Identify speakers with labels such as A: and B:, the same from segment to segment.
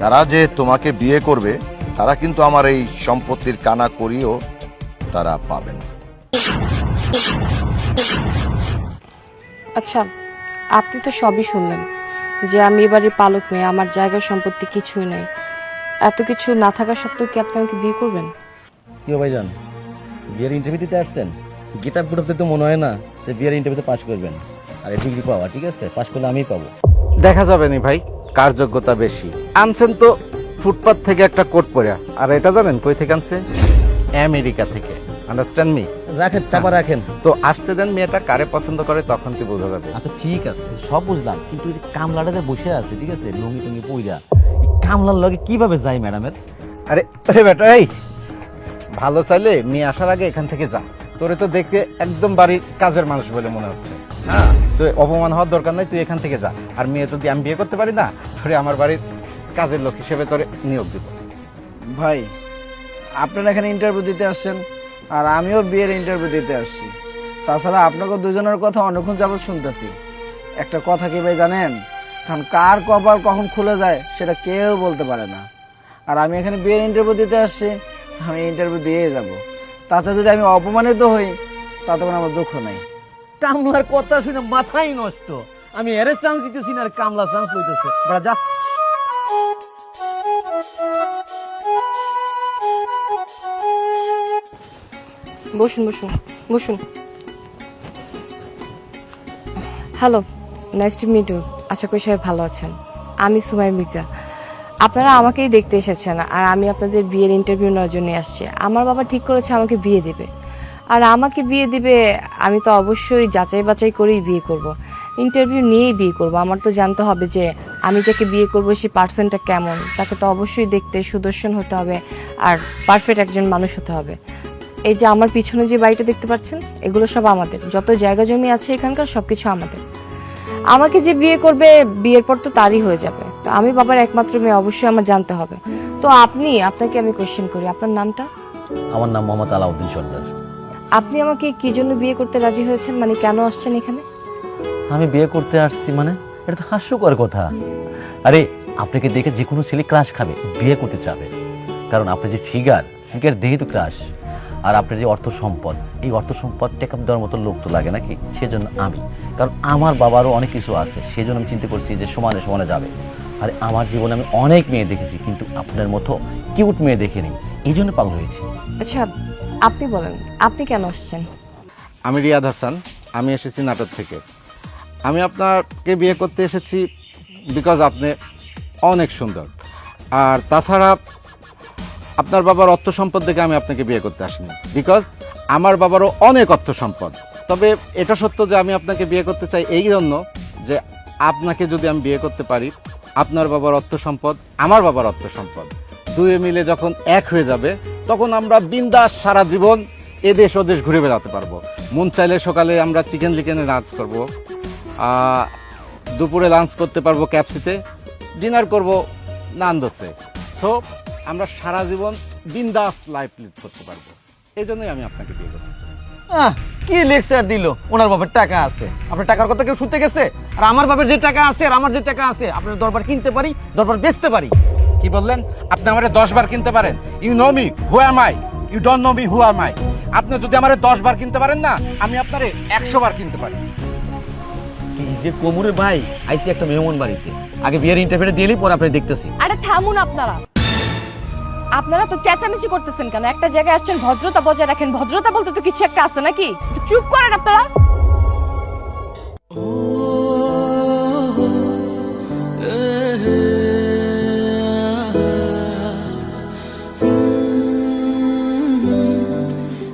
A: তারা যে তোমাকে বিয়ে করবে তারা কিন্তু আমার এই সম্পত্তির কানা করিও তারা পাবে না
B: আচ্ছা আপনি তো সবই শুনলেন যে আমি এবারে পালক মেয়ে আমার জায়গা সম্পত্তি কিছুই নাই। এত কিছু না থাকা সত্ত্বেও কি আপনি আমাকে বিয়ে করবেন?
C: কি ভাইজান বিয়ের ইন্টারভিউ দিতে আসছেন? গেট আপ গুট তো মনে হয় না যে বিয়ের ইন্টারভিউতে পাশ করবেন। আর ডিগ্রি পাওয়া ঠিক আছে? পাশ করলে আমিই পাবো।
D: দেখা যাবে নি ভাই। কার যোগ্যতা বেশি। আনছেন তো ফুটপাত থেকে একটা কোট পরে। আর এটা জানেন কই থেকে আনছে? আমেরিকা থেকে। আন্ডারস্ট্যান্ড মি
C: রাখেন চাপা রাখেন।
D: তো আসতে দেন মেয়েটা কারে পছন্দ করে তখন কি বোঝা যাবে।
C: আচ্ছা ঠিক আছে সব বুঝলাম। কিন্তু ওই যে কামলাটা বসে আছে ঠিক আছে লুঙ্গি টুঙ্গি পইরা এই কামলার লগে কীভাবে যায় ম্যাডামের?
D: আরে বেটা এই! ভালো চাইলে নিয়ে আসার আগে এখান থেকে যা। তোরে তো দেখতে একদম বাড়ির কাজের মানুষ বলে মনে হচ্ছে। হ্যাঁ তুই অপমান হওয়ার দরকার নাই তুই এখান থেকে যা। আর মেয়ে যদি আমি বিয়ে করতে পারি না তোরে আমার বাড়ির কাজের লোক হিসেবে তোরে নিয়োগ দিব।
E: ভাই আপনারা এখানে ইন্টারভিউ দিতে আসছেন আর আমিও বিয়ের ইন্টারভিউ দিতে আসছি। তাছাড়া আপনাকে দুজনের কথা অনেকক্ষণ যাবত শুনতেছি। একটা কথা কি ভাই জানেন? কারণ কার কপাল কখন খুলে যায় সেটা কেউ বলতে পারে না। আর আমি এখানে বিয়ের ইন্টারভিউ দিতে আসছি আমি ইন্টারভিউ দিয়েই যাব। তাতে যদি আমি অপমানিত হই তাতে কোনো আমার দুঃখ নাই।
C: কামলার কথা শুনে মাথাই নষ্ট। আমি এর চান্স দিতেছি না আর কামলা চান্স লইতেছে। বড় যা।
B: বসুন বসুন বসুন। Hello nice to meet you আশা করি সবাই ভালো আছেন। আমি সুমাই মির্জা। আপনারা আমাকেই দেখতে এসেছেন আর আমি আপনাদের বিয়ের ইন্টারভিউ নেওয়ার জন্য আসছি। আমার বাবা ঠিক করেছে আমাকে বিয়ে দেবে। আর আমাকে বিয়ে দিবে, আমি তো অবশ্যই যাচাই বাছাই করেই বিয়ে করব। ইন্টারভিউ নিয়েই বিয়ে করব। আমার তো জানতে হবে যে আমি যাকে বিয়ে করব সেই পার্সনটা কেমন। তাকে তো অবশ্যই দেখতে সুদর্শন হতে হবে আর পারফেক্ট একজন মানুষ হতে হবে। এই যে আমার পিছনে যে বাড়িটা দেখতে পাচ্ছেন, এগুলো সব আমাদের। যত জায়গা জমি আছে এখানকার সব কিছু আমাদের। আমাকে যে বিয়ে করবে, বিয়ের পর তো তারই হয়ে যাবে। তো আমি বাবার একমাত্র মেয়ে অবশ্যই আমার জানতে হবে। তো আপনি আপনাকে আমি কোশ্চেন করি আপনার নামটা?
C: আমার নাম মোহাম্মদ আলাউদ্দিন সর্দার।
B: আপনি আমাকে কি জন্য বিয়ে করতে রাজি হয়েছেন? মানে কেন আসছেন এখানে?
C: আমি বিয়ে করতে আসছি মানে? এটা তো হাস্যকর কথা। আরে আপনাকে দেখে যে কোনো ছেলে ক্রাশ খাবে বিয়ে করতে চাবে? কারণ আপনার যে ফিগার ফিগার দেখে তো ক্রাশ আর আপনার যে অর্থ সম্পদ এই অর্থ সম্পদ টেকআপ দেওয়ার মতো লোক তো লাগে নাকি? সেজন্য আমি। কারণ আমার বাবারও অনেক কিছু আছে সেজন্য আমি চিন্তা করছি যে সমানে সমানে যাবে। আর আমার জীবনে আমি অনেক মেয়ে দেখেছি কিন্তু আপনার মতো কিউট মেয়ে দেখিনি। এই জন্য পাগল হয়েছি।
B: আচ্ছা আপনি বলেন আপনি কেন আসছেন?
D: আমি রিয়াদ হাসান আমি এসেছি নাটক থেকে। আমি আপনাকে বিয়ে করতে এসেছি বিকজ আপনি অনেক সুন্দর। আর তাছাড়া আপনার বাবার অর্থ সম্পদ দেখে আমি আপনাকে বিয়ে করতে আসিনি। বিকজ আমার বাবারও অনেক অর্থ সম্পদ। তবে এটা সত্য যে আমি আপনাকে বিয়ে করতে চাই এই জন্য যে আপনাকে যদি আমি বিয়ে করতে পারি আপনার বাবার অর্থ সম্পদ, আমার বাবার অর্থ সম্পদ। দুয়ে মিলে যখন এক হয়ে যাবে, তখন আমরা বিন্দাস সারা জীবন এদেশ ওদেশ ঘুরে বেড়াতে পারব। মন চাইলে সকালে আমরা চিকেন লিকেনে লাঞ্চ করব দুপুরে লাঞ্চ করতে পারব ক্যাপসিতে ডিনার করব নান্দোসে সো আমরা সারা জীবন বিন্দাস লাইফ লিড করতে পারব। এই জন্যই আমি আপনাকে বিয়ে করতে চাই।
F: কি লেকচার দিল? ওনার বাবার টাকা আছে। আপনার টাকার কথা কেউ শুনতে গেছে? আর আমার বাবার যে টাকা আছে আর আমার যে টাকা আছে আপনার দরবার কিনতে পারি দরবার বেচতে পারি।
D: কি বললেন? আপনি আমার দশ বার কিনতে পারেন। You know me who are my you don't know me who are my আপনি যদি আমার দশ বার কিনতে পারেন না আমি আপনারে একশো বার কিনতে পারি।
F: কি যে কোমরে ভাই আইসি একটা মেহমান বাড়িতে আগে বিয়ের ইন্টারভিউ দিয়েই পরে আপনি দেখতেছি।
B: আরে থামুন আপনারা। আপনারা তো চেঁচামেচি করতেছেন কেন? একটা জায়গায় আসছেন, ভদ্রতা বজায় রাখেন। ভদ্রতা বলতে তো কিছু একটা আছে নাকি? চুপ করেন আপনারা।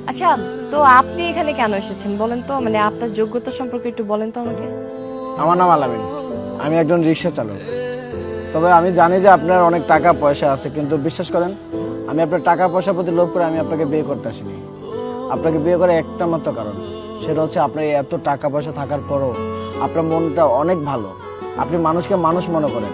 B: আচ্ছা তো আপনি এখানে কেন এসেছেন? বলেন তো মানে আপনার যোগ্যতা সম্পর্কে একটু বলেন তো আমাকে।
E: আমার নাম আলামিন। আমি একজন রিক্সা চালক। তবে আমি জানি যে আপনার অনেক টাকা পয়সা আছে, কিন্তু বিশ্বাস করেন, আমি আপনার টাকা পয়সার প্রতি লোভ করে আমি আপনাকে বিয়ে করতে আসিনি। আপনাকে বিয়ে করার একটা মাত্র কারণ, সেটা হচ্ছে আপনার এত টাকা পয়সা থাকার পরও আপনার মনটা অনেক ভালো। আপনি মানুষকে মানুষ মনে করেন।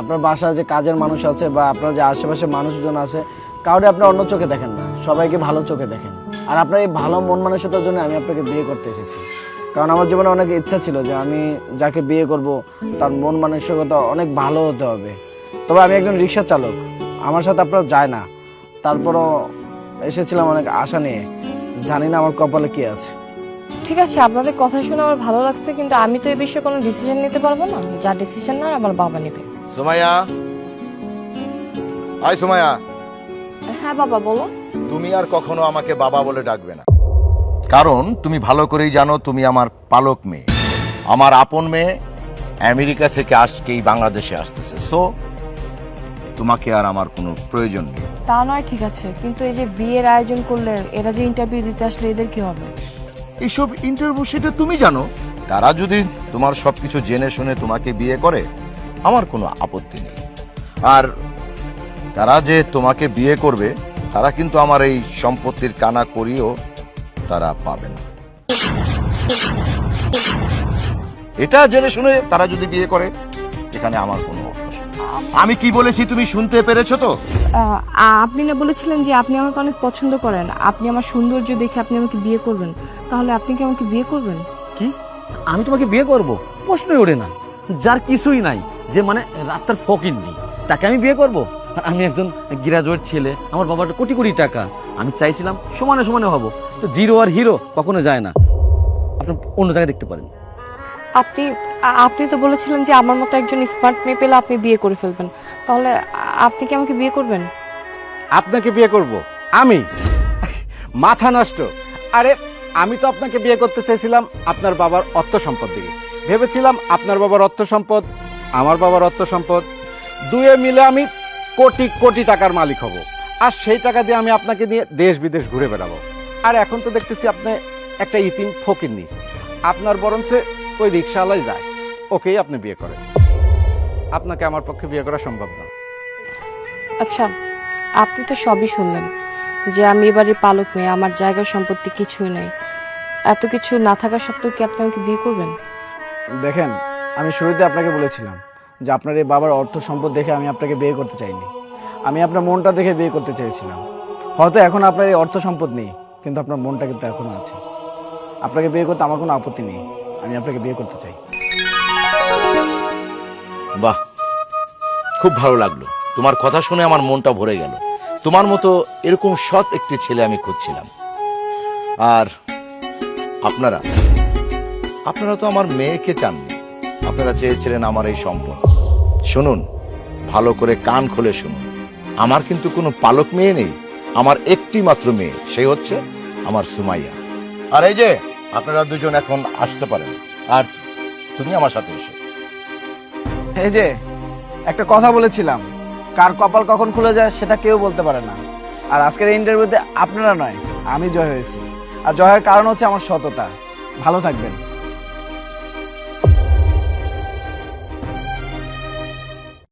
E: আপনার বাসায় যে কাজের মানুষ আছে বা আপনার যে আশেপাশে মানুষজন আছে, কাউরে আপনি অন্য চোখে দেখেন না। সবাইকে ভালো চোখে দেখেন। আর আপনার এই ভালো মন মানসিকতার জন্য আমি আপনাকে বিয়ে করতে এসেছি। কারণ আমার জীবনে অনেক ইচ্ছা ছিল যে আমি যাকে বিয়ে করব তার মন মানসিকতা অনেক ভালো হতে হবে। তবে আমি একজন রিক্সা চালক আমার সাথে আপনার যায় না। তারপরও এসেছিলাম অনেক আশা নিয়ে। জানি না আমার কপালে কি আছে।
B: ঠিক আছে আপনাদের কথা শুনে আমার ভালো লাগছে কিন্তু আমি তো এই বিষয়ে কোনো ডিসিশন নিতে পারব না। যা ডিসিশন না আমার বাবা নেবে।
A: সুমাইয়া? আয় সুমাইয়া।
B: হ্যাঁ বাবা বলো।
A: তুমি আর কখনো আমাকে বাবা বলে ডাকবে না। কারণ তুমি ভালো করেই জানো তুমি আমার পালক মেয়ে। আমার আপন মেয়ে আমেরিকা থেকে আজকেই বাংলাদেশে আসতেছে। সো তোমাকে আর আমার কোনো প্রয়োজন নেই।
B: তা নয় ঠিক আছে কিন্তু এই যে বিয়ের আয়োজন করলে এরা যে ইন্টারভিউ দিতে আসলে এদের কি হবে?
A: এইসব ইন্টারভিউ সেটা তুমি জানো। তারা যদি তোমার সবকিছু জেনে শুনে তোমাকে বিয়ে করে আমার কোনো আপত্তি নেই। আর তারা যে তোমাকে বিয়ে করবে তারা কিন্তু আমার এই সম্পত্তির কানা করিও তারা পাবে না এটা জেনে শুনে তারা যদি বিয়ে করে এখানে আমার কোনো আমি কি বলেছি তুমি শুনতে পেরেছ তো?
B: আপনি না বলেছিলেন যে আপনি আমাকে অনেক পছন্দ করেন। আপনি আমার সৌন্দর্য দেখে আপনি আমাকে বিয়ে করবেন। তাহলে আপনি কি আমাকে বিয়ে করবেন?
F: কি? আমি তোমাকে বিয়ে করব? প্রশ্নই ওঠে না। যার কিছুই নাই যে মানে রাস্তার ফকির নেই তাকে আমি বিয়ে করব? আর আমি একজন গ্রাজুয়েট ছেলে আমার বাবার কোটি কোটি টাকা। আমি চাইছিলাম সমানে সমানে হব তো জিরো আর হিরো কখনো যায় না। আপনি অন্য জায়গায় দেখতে পারেন।
B: আপনি আপনি তো বলেছিলেন যে আমার মতো একজন স্মার্ট মেয়ে পেলে আপনি বিয়ে করে ফেলবেন। তাহলে আপনি কি আমাকে বিয়ে করবেন?
D: আপনাকে বিয়ে করব। আমি? মাথা নষ্ট। আরে আমি তো আপনাকে বিয়ে করতে চাইছিলাম আপনার বাবার অর্থ সম্পদ দিয়ে। ভেবেছিলাম আপনার বাবার অর্থ সম্পদ আমার বাবার অর্থ সম্পদ। দুয়ে মিলে আমি কোটি কোটি টাকার মালিক হব। আর সেই টাকা দিয়ে আমি আপনাকে নিয়ে দেশ বিদেশ ঘুরে বেড়াবো। আর এখন তো দেখতেছি আপনি একটা ইতিম ফকিরনি আপনার বরঞ্চ ওই রিক্সাওয়ালাই যায়। ওকেই আপনি বিয়ে করেন। আপনাকে আমার পক্ষে বিয়ে করা সম্ভব না।
B: আচ্ছা আপনি তো সবই শুনলেন যে আমি এবারে পালক মেয়ে আমার জায়গা সম্পত্তি কিছুই নেই। এত কিছু না থাকা সত্ত্বেও কি আপনি আমাকে বিয়ে করবেন?
E: দেখেন আমি শুরুতে আপনাকে বলেছিলাম যে আপনার এই বাবার অর্থ সম্পদ দেখে আমি আপনাকে বিয়ে করতে চাইনি। আমি আপনার মনটা দেখে বিয়ে করতে চেয়েছিলাম। হয়তো এখন আপনার এই অর্থ সম্পদ নেই, কিন্তু আপনার মনটা কিন্তু এখনও আছে। আপনাকে বিয়ে করতে আমার কোনো আপত্তি নেই। আমি আপনাকে বিয়ে করতে চাই।
A: বাহ! খুব ভালো লাগল। তোমার কথা শুনে আমার মনটা ভরে গেল। তোমার মতো এরকম সৎ একটি ছেলে আমি খুঁজছিলাম। আর আপনারা? আপনারা তো আমার মেয়েকে চাননি। আপনারা চেয়েছিলেন আমার এই সম্পদ। শুনুন, ভালো করে কান খুলে শুনুন। আমার কিন্তু কোনো পালক মেয়ে নেই, আমার একটি মাত্র মেয়ে, সেই হচ্ছে আমার সুমাইয়া। আর এই যে, আপনারা দুজন এখন আসতে পারেন, আর তুমি আমার সাথে এসো।
E: এই যে, একটা কথা বলেছিলাম, কার কপাল কখন খুলে যায় সেটা কেউ বলতে পারে না। আর আজকের ইন্টারভিউতে আপনারা নয়, আমি জয় হয়েছি। আর জয়ের কারণ হচ্ছে আমার সততা। ভালো থাকবেন।